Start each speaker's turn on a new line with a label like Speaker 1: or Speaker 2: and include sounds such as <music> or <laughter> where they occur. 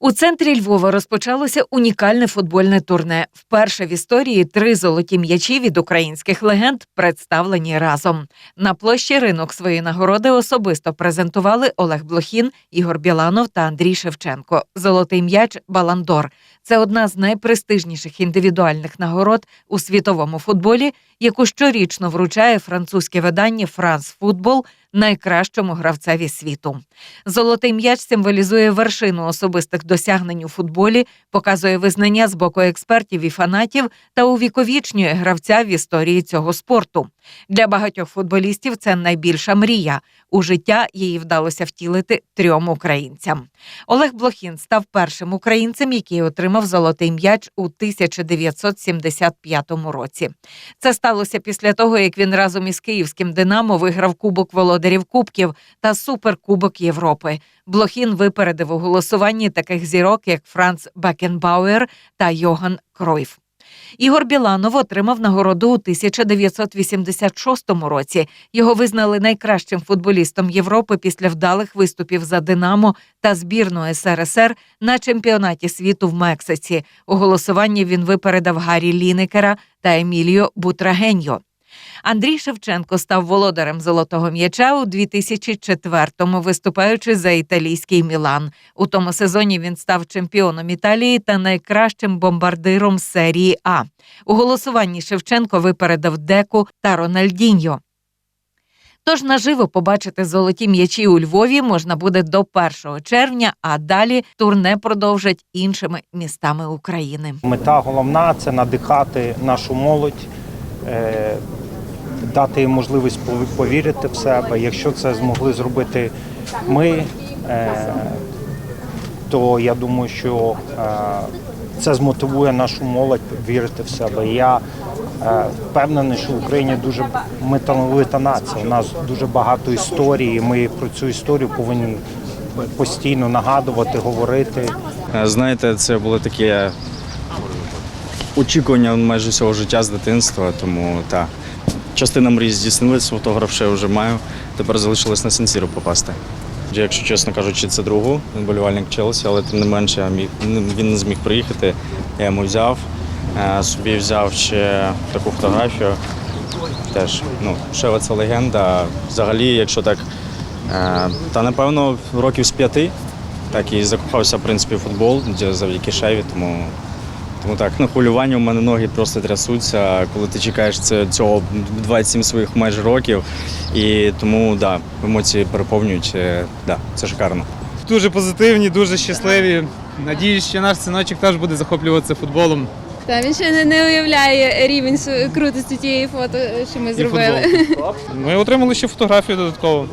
Speaker 1: У центрі Львова розпочалося унікальне футбольне турне. Вперше в історії три золоті м'ячі від українських легенд представлені разом. На площі ринок свої нагороди особисто презентували Олег Блохін, Ігор Біланов та Андрій Шевченко. Золотий м'яч Баландор це одна з найпрестижніших індивідуальних нагород у світовому футболі, яку щорічно вручає французьке видання Франс Футбол найкращому гравцеві світу. Золотий м'яч символізує вершину особистих досягнень у футболі, показує визнання з боку експертів і фанатів та увіковічнює гравця в історії цього спорту. Для багатьох футболістів це найбільша мрія. У життя її вдалося втілити трьом українцям. Олег Блохін став першим українцем, який отримав золотий м'яч у 1975 році. Це сталося після того, як він разом із київським Динамо виграв Кубок володарів Кубків та Суперкубок Європи. Блохін випередив у голосуванні таких зірок, як Франц Бекенбауер та Йоган Кройф. Ігор Біланов отримав нагороду у 1986 році. Його визнали найкращим футболістом Європи після вдалих виступів за Динамо та збірну СРСР на чемпіонаті світу в Мексиці. У голосуванні він випередив Гаррі Лінекера та Еміліо Бутрагеньо. Андрій Шевченко став володарем золотого м'яча у 2004-му, виступаючи за італійський Мілан. У тому сезоні він став чемпіоном Італії та найкращим бомбардиром серії А. У голосуванні Шевченко випередив Деку та Рональдіньо. Тож наживо побачити золоті м'ячі у Львові можна буде до 1 червня, а далі турне продовжать іншими містами України.
Speaker 2: Мета головна це надихати нашу молодь, дати їм можливість пов- повірити в себе. Якщо це змогли зробити ми, е, то я думаю, що е, це змотивує нашу молодь вірити в себе. Я е, впевнений, що в Україні дуже ми талановита нація. У нас дуже багато історій. і Ми про цю історію повинні постійно нагадувати, говорити.
Speaker 3: Е, Знаєте, це було таке очікування майже всього життя з дитинства, тому так. Частина мрій здійснилась, фотограф ще вже маю. Тепер залишилось на Сенсіру попасти. Якщо чесно кажучи, це другу, він болівальник Челсі, але тим не менше він не зміг приїхати. Я йому взяв. Е, Собі взяв ще таку фотографію. Теж, ну, Шева це легенда. Взагалі, якщо так, е, та напевно років з п'яти так і закохався в принципі футбол завдяки Шеві. Тому, тому так, на хвилювання у мене ноги просто трясуться, коли ти чекаєш цього 27 своїх майже років. І тому да, емоції переповнюють. е, Да, це шикарно.
Speaker 4: Дуже позитивні, дуже щасливі. Надіюсь, що наш синочок теж буде захоплюватися футболом
Speaker 5: Та він ще не, не уявляє рівень крутості тієї фото, що ми зробили. <laughs>
Speaker 4: Ми отримали ще фотографію додатково.